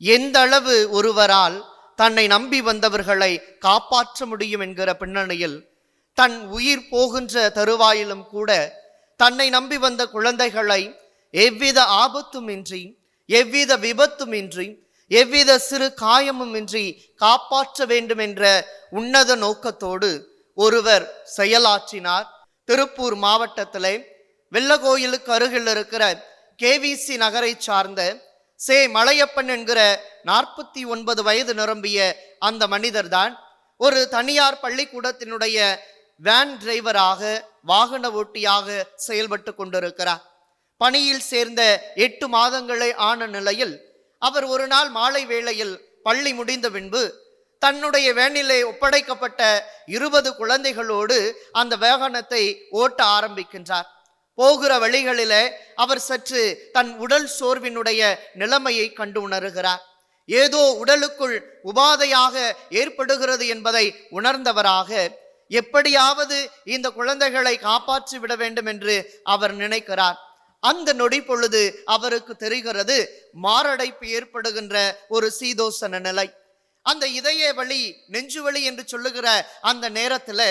எந்த அளவு ஒருவரால் தன்னை நம்பி வந்தவர்களை காப்பாற்ற முடியும் என்கிற பின்னணியில் தன் உயிர் போகின்ற தருவாயிலும் கூட தன்னை நம்பி வந்த குழந்தைகளை எவ்வித ஆபத்துமின்றி எவ்வித விபத்துமின்றி எவ்வித சிறு காயமுமின்றி காப்பாற்ற வேண்டும் என்ற உன்னத நோக்கத்தோடு ஒருவர் செயலாற்றினார். திருப்பூர் மாவட்டத்திலே வெள்ளகோயிலுக்கு அருகில் இருக்கிற கேவிசி நகரை சார்ந்த சே மலையப்பன் என்கிற நாற்பத்தி ஒன்பது வயது நிரம்பிய அந்த மனிதர்தான் ஒரு தனியார் பள்ளிக்கூடத்தினுடைய வேன் டிரைவராக வாகன ஓட்டியாக செயல்பட்டு கொண்டிருக்கிறார். பணியில் சேர்ந்த எட்டு மாதங்களே ஆன நிலையில் அவர் ஒரு நாள் மாலை வேளையில் பள்ளி முடிந்த பின்பு தன்னுடைய வேனிலே ஒப்படைக்கப்பட்ட இருபது குழந்தைகளோடு அந்த வாகனத்தை ஓட்ட ஆரம்பிக்கின்றார். போகிற வழிகளிலே அவர் சற்று தன் உடல் சோர்வினுடைய நிலைமையை கண்டு உணர்கிறார். ஏதோ உடலுக்குள் உபாதையாக ஏற்படுகிறது என்பதை உணர்ந்தவராக எப்படியாவது இந்த குழந்தைகளை காப்பாற்றி விட வேண்டும் என்று அவர் நினைக்கிறார். அந்த நொடி பொழுது அவருக்கு தெரிகிறது மாரடைப்பு ஏற்படுகின்ற ஒரு சீதோசன நிலை. அந்த இதய வழி நெஞ்சு வழி என்று சொல்லுகிற அந்த நேரத்துல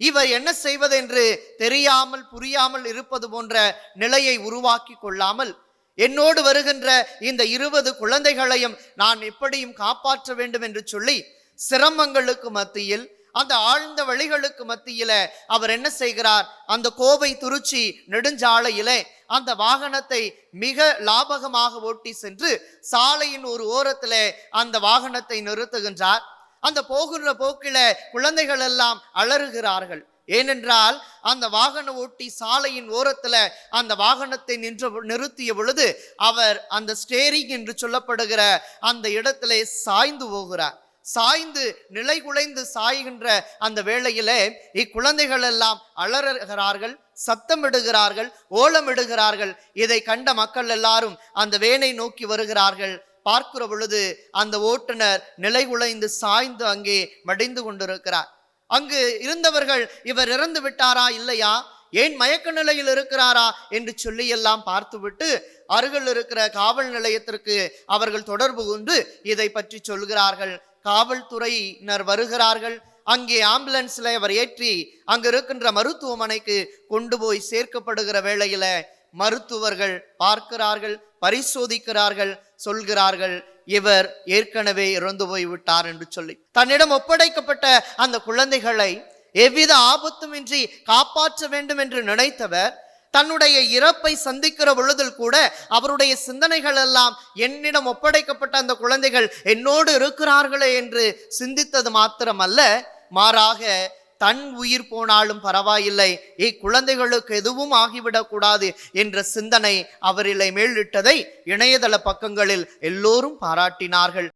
இவர் என்ன செய்வது என்று தெரியாமல் புரியாமல் இருப்பது போன்ற நிலையை உருவாக்கி கொள்ளாமல் என்னோடு வருகின்ற இந்த இருபது குழந்தைகளையும் நான் எப்படியும் காப்பாற்ற வேண்டும் என்று சொல்லி சிரமங்களுக்கு மத்தியில் அந்த ஆழ்ந்த வழிகளுக்கு மத்தியில அவர் என்ன செய்கிறார்? அந்த கோவை துருச்சி நெடுஞ்சாலையிலே அந்த வாகனத்தை மிக லாபகமாக ஓட்டி சென்று சாலையின் ஒரு ஓரத்திலே அந்த வாகனத்தை நிறுத்துகின்றார். அந்த போகிற போக்கில குழந்தைகள் எல்லாம் அலறுகிறார்கள். ஏனென்றால் அந்த வாகன ஓட்டி சாலையின் ஓரத்தில் அந்த வாகனத்தை நின்ற நிறுத்திய பொழுது அவர் அந்த ஸ்டேரிங் என்று சொல்லப்படுகிற அந்த இடத்திலே சாய்ந்து போகிறார். சாய்ந்து நிலை குலைந்து சாய்கின்ற அந்த வேளையிலே இக்குழந்தைகள் எல்லாம் அலறுகிறார்கள் சத்தமிடுகிறார்கள் ஓலமிடுகிறார்கள். இதை கண்ட மக்கள் எல்லாரும் அந்த வேனை நோக்கி வருகிறார்கள். பார்க்கிற பொழுது அந்த ஓட்டுநர் நிலை உழைந்து சாய்ந்து அங்கே மடிந்து கொண்டிருக்கிறார். அங்கு இருந்தவர்கள் இவர் இறந்து விட்டாரா இல்லையா? ஏன் மயக்க நிலையில் இருக்கிறாரா? என்று சொல்லி எல்லாம் பார்த்துவிட்டு அருகில் இருக்கிற காவல் நிலையத்திற்கு அவர்கள் தொடர்பு கொண்டு இதை பற்றி சொல்கிறார்கள். காவல்துறையினர் வருகிறார்கள். அங்கே ஆம்புலன்ஸ்ல அவர் ஏற்றி அங்கு இருக்கின்ற மருத்துவமனைக்கு கொண்டு போய் சேர்க்கப்படுகிற வேளையில மருத்துவர்கள் பார்க்கிறார்கள் பரிசோதிக்கிறார்கள் சொல்கிறார்கள் இவர் ஏற்கனவே இறந்து போய் விட்டார் என்று சொல்லி. தன்னிடம் ஒப்படைக்கப்பட்ட அந்த குழந்தைகளை எவ்வித ஆபத்துமின்றி காப்பாற்ற வேண்டும் என்று நினைத்தவர் தன்னுடைய இறப்பை சந்திக்கிற பொழுதில் கூட அவருடைய சிந்தனைகள் எல்லாம் என்னிடம் ஒப்படைக்கப்பட்ட அந்த குழந்தைகள் என்னோடு இருக்கிறார்களே என்று சிந்தித்தது மாத்திரமல்ல மாறாக தன் உயிர் போனாலும் பரவாயில்லை. இக்குழந்தைகளுக்கு எதுவும் ஆகிவிடக்கூடாது என்ற சிந்தனை அவரிலை மேலிட்டதை இணையதள பக்கங்களில் எல்லோரும் பாராட்டினார்கள்.